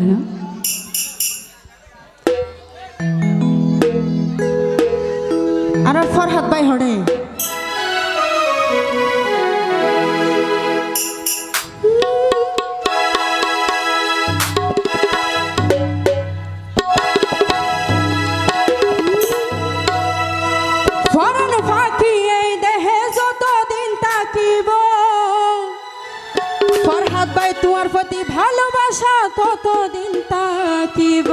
হলো আর ফরহাদ ভাই হড়ে। ততদিন তাকিব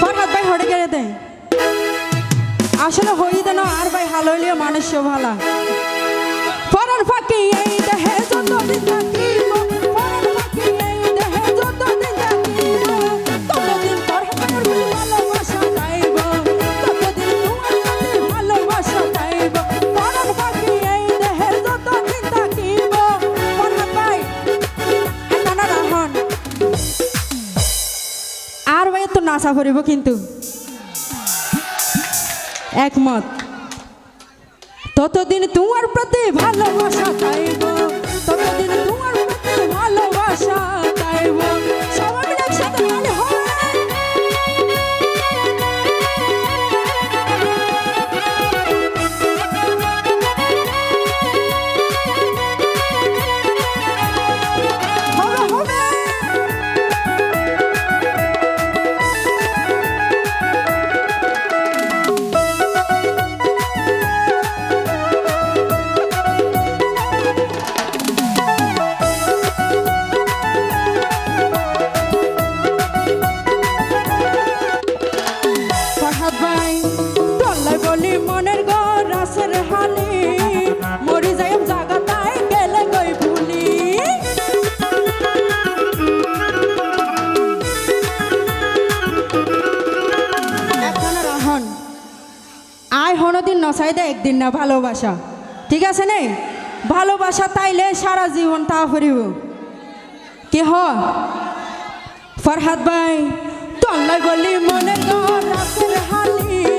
ফরহাদ ভাই হড়ে গেড়ে দেয়। আসলে হই দেন আর ভাই হালইলিয়া মানুষ ভালা। ফরন ফাঁকি এই দেহে যতদিন থাকিব ভাই করিব কিন্তু। একমত। ততদিন তোমার প্রতি ভালোবাসা হনদিন নসাই দে একদিন না ভালোবাসা। ঠিক আছে নে? ভালোবাসা তাইলে সারা জীবন তা করিব কে হ? ফরহাদ ভাই তল্লাই গলি মনে হালি।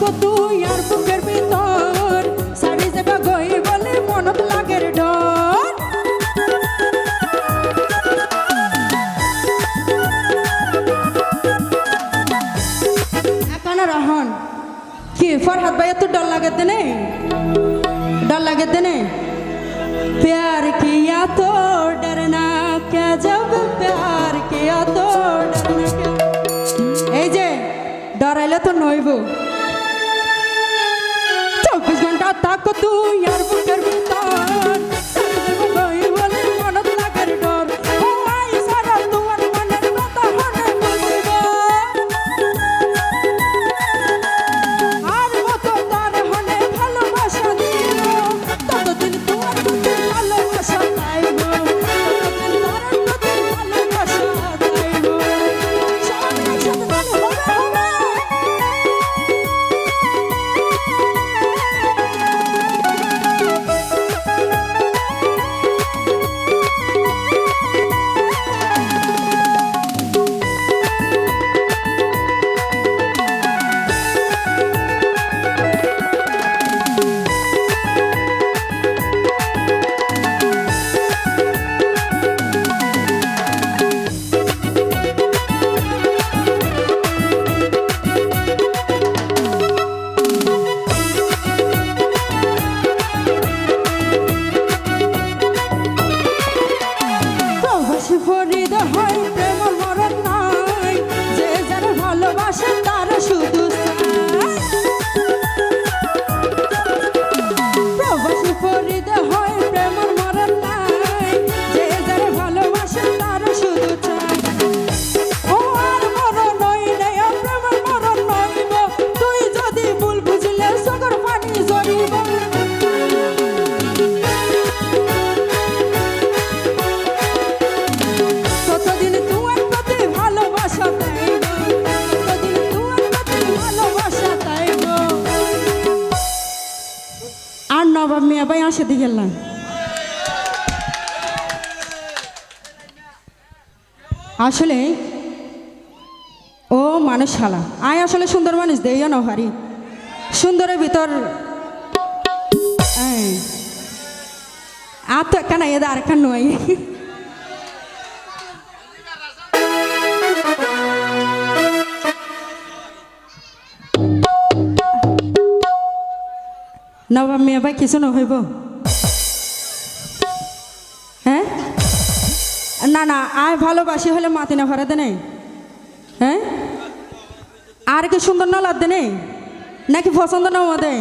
ঘন্টা থাকো তুই আর বুকের ভিতর সারি যাবা গই বলে মনত লাগের ডর একানা রহন কি ফরহাদ ভাই এত ডর লাগে দেনে डर लगे देने प्यार किया तो डरना क्या जब प्यार किया तो डरना क्या এই যে ডরাইলে তো নইব থাকো তুই আর দিয়ে গেলাম আসলে, ও মানুষ হালা আয় আসলে সুন্দর মানুষ দেইও না হারি সুন্দরের ভিতর আর তো একটা নাই এদের আর একটা নয়। নবাব মিয়া ভাই, কিছু নহইব না না, আর ভালোবাসি হলে মাতি না ভরাতে নেই। হ্যাঁ? আর কি সুন্দর না লাগতে নেই? নাকি পছন্দ না আমাদের?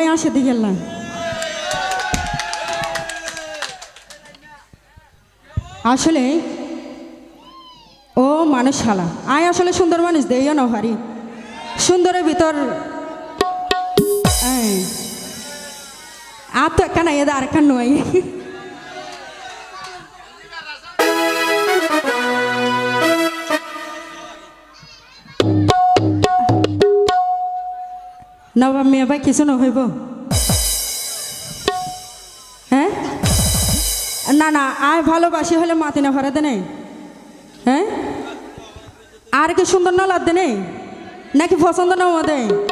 ভাই আসে, দিকে আসলে, ও মানুষ হালা আয় আসলে সুন্দর মানুষ, দেইও না হারি সুন্দরের ভিতর আর তো এদের আর কেন নয়? নবাব মিয়া, ভাই, কিছু হইব। হ্যাঁ? না না, আয়, ভালোবাসি হলে মাতি না ভরাতে নেই। হ্যাঁ? আর কি সুন্দর না লাগতে নেই? নাকি পছন্দ না আমাদের